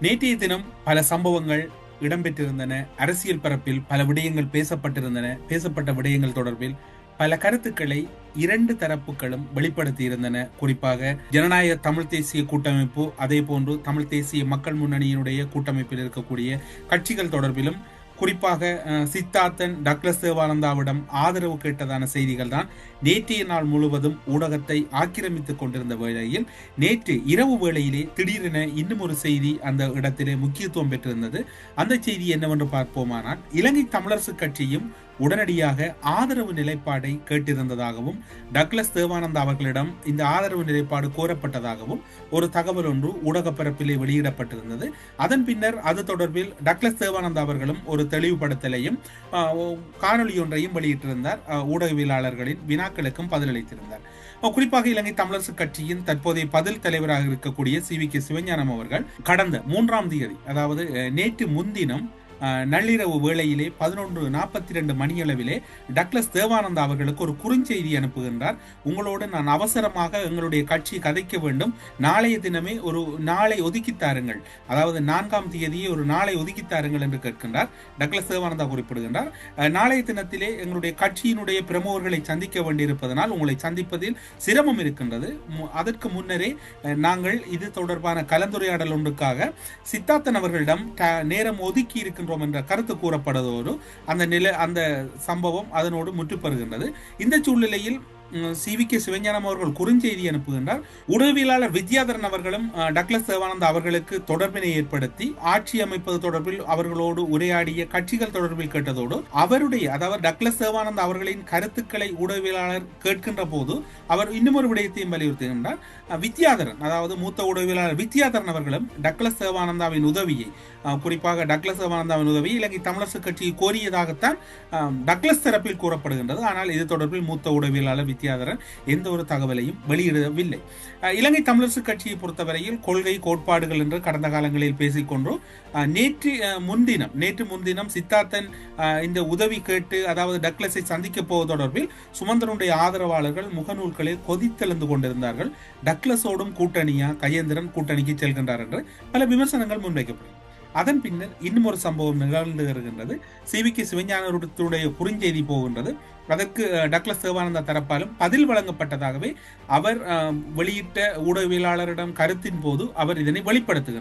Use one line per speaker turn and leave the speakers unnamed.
நேற்றைய தினம் பல சம்பவங்கள் இடம்பெற்றிருந்தன. அரசியல் பரப்பில் பல விடயங்கள் பேசப்பட்டிருந்தன. பேசப்பட்ட விடயங்கள் தொடர்பில் பல கருத்துக்களை இரண்டு தரப்புகளும் வெளிப்படுத்தியிருந்தன. குறிப்பாக ஜனநாயக தமிழ் தேசிய கூட்டமைப்பு அதே போன்று தமிழ் தேசிய மக்கள் முன்னணியினுடைய கூட்டமைப்பில் இருக்கக்கூடிய கட்சிகள் தொடர்பிலும் குறிப்பாக சித்தார்த்தன் டக்ளஸ் தேவானந்தாவிடம் ஆதரவு கேட்டதான செய்திகள் தான் நேற்றைய நாள் முழுவதும் ஊடகத்தை ஆக்கிரமித்துக் கொண்டிருந்த வேளையில் நேற்று இரவு வேளையிலே திடீரென இன்னும் ஒரு செய்தி அந்த இடத்திலே முக்கியத்துவம் பெற்றிருந்தது. அந்த செய்தி என்னவென்று பார்ப்போமானால் இலங்கை தமிழரசு கட்சியும் உடனடியாக ஆதரவு நிலைப்பாடை கேட்டிருந்ததாகவும் டக்ளஸ் தேவானந்தா அவர்களிடம் இந்த ஆதரவு நிலைப்பாடு கோரப்பட்டதாகவும் ஒரு தகவல் ஒன்று ஊடக பரப்பிலே வெளியிடப்பட்டிருந்தது. அதன் பின்னர் அது தொடர்பில் டக்ளஸ் தேவானந்தா அவர்களும் ஒரு தெளிவுபடுத்தலையும் காணொலி ஒன்றையும் வெளியிட்டிருந்தார். ஊடகவியலாளர்களின் வினாக்களுக்கும் பதிலளித்திருந்தார். குறிப்பாக இலங்கை தமிழரசு கட்சியின் தற்போதைய பதில் தலைவராக இருக்கக்கூடிய சி வி கே சிவஞானம் அவர்கள் கடந்த மூன்றாம் தேதி அதாவது நேற்று முன்தினம் நள்ளிரவு வேளையிலே பதினொன்று நாற்பத்தி ரெண்டு மணியளவிலே டக்ளஸ் தேவானந்தா அவர்களுக்கு ஒரு குறுஞ்செய்தி அனுப்புகின்றார். உங்களோடு நான் அவசரமாக எங்களுடைய கட்சி கதைக்க வேண்டும். நாளைய தினமே ஒரு நாளை ஒதுக்கி தாருங்கள். அதாவது நான்காம் தேதியை ஒரு நாளை ஒதுக்கி தாருங்கள் என்று கேட்கின்றார். டக்ளஸ் தேவானந்தா குறிப்பிடுகின்றார். நாளைய தினத்திலே எங்களுடைய கட்சியினுடைய பிரமுகர்களை சந்திக்க வேண்டியிருப்பதனால் உங்களை சந்திப்பதில் சிரமம் இருக்கின்றது. மு- அதற்கு முன்னரே நாங்கள் இது தொடர்பான கலந்துரையாடல் ஒன்றுக்காக சித்தார்த்தன் அவர்களிடம் நேரம் ஒதுக்கி இருக்கின்றோம் என்ற கருத்து கூறப்படுவதோடு அந்த நிலை அந்த சம்பவம் அதனோடு முற்றுப்பெறுகின்றது. இந்த சூழ்நிலையில் சி வி கே சிவஞானம் அவர்கள் குறுஞ்செய்தி அனுப்புகின்றார். உடவியலாளர் வித்யாதரன் அவர்களும் டக்ளஸ் தேவானந்த் அவர்களுக்கு தொடர்பினை ஏற்படுத்தி ஆட்சி அமைப்பது தொடர்பில் அவர்களோடு உரையாடிய கட்சிகள் தொடர்பில் கேட்டதோடு அவருடைய அதாவது டக்ளஸ் தேவானந்தா அவர்களின் கருத்துக்களை உடவியலாளர் கேட்கின்ற போது அவர் இன்னும் ஒரு விடயத்தையும் வலியுறுத்துகின்றார். வித்யாதரன் அதாவது மூத்த உடவியலாளர் வித்யாதரன் அவர்களும் டக்ளஸ் தேவானந்தாவின் உதவியை குறிப்பாக டக்ளஸ் தேவானந்தாவின் உதவியை இலங்கை தமிழரசு கட்சி கோரியதாகத்தான் டக்ளஸ் தரப்பில் கூறப்படுகின்றது. ஆனால் இது தொடர்பில் மூத்த உடவியலாளர் வித்யாதரன் எந்த ஒரு தகவலையும் வெளியிடவில்லை. இலங்கை தமிழரசு கட்சியை பொறுத்தவரையில் கொள்கை கோட்பாடுகள் என்று கடந்த காலங்களில் பேசிக்கொண்டோம். நேற்று முன்தினம் நேற்று முன்தினம் சித்தார்த்தன் இந்த உதவி கேட்டு அதாவது டக்ளஸை சந்திக்க போவது தொடர்பில் சுமந்தனுடைய ஆதரவாளர்கள் முகநூல்களில் கொதித்தெழுந்து கொண்டிருந்தார்கள். டக்ளஸோடும் கூட்டணியா கையேந்திரன் கூட்டணிக்கு செல்கின்றார் என்று பல விமர்சனங்கள் முன்வைக்கப்படும். அதன் பின்னர் இன்னும் ஒரு சம்பவம் நிகழ்ந்து வருகின்றது சிவிக்கு சிவஞானத்துடைய குறுஞ்செய்தி போகின்றது. அதற்கு டக்ளஸ் தேவானந்தா தரப்பாலும் பதில் வழங்கப்பட்டதாகவே அவர் அஹ், வெளியிட்ட ஊடகவியலாளரிடம் கருத்தின் போது அவர் இதனை வெளிப்படுத்துகிறார்.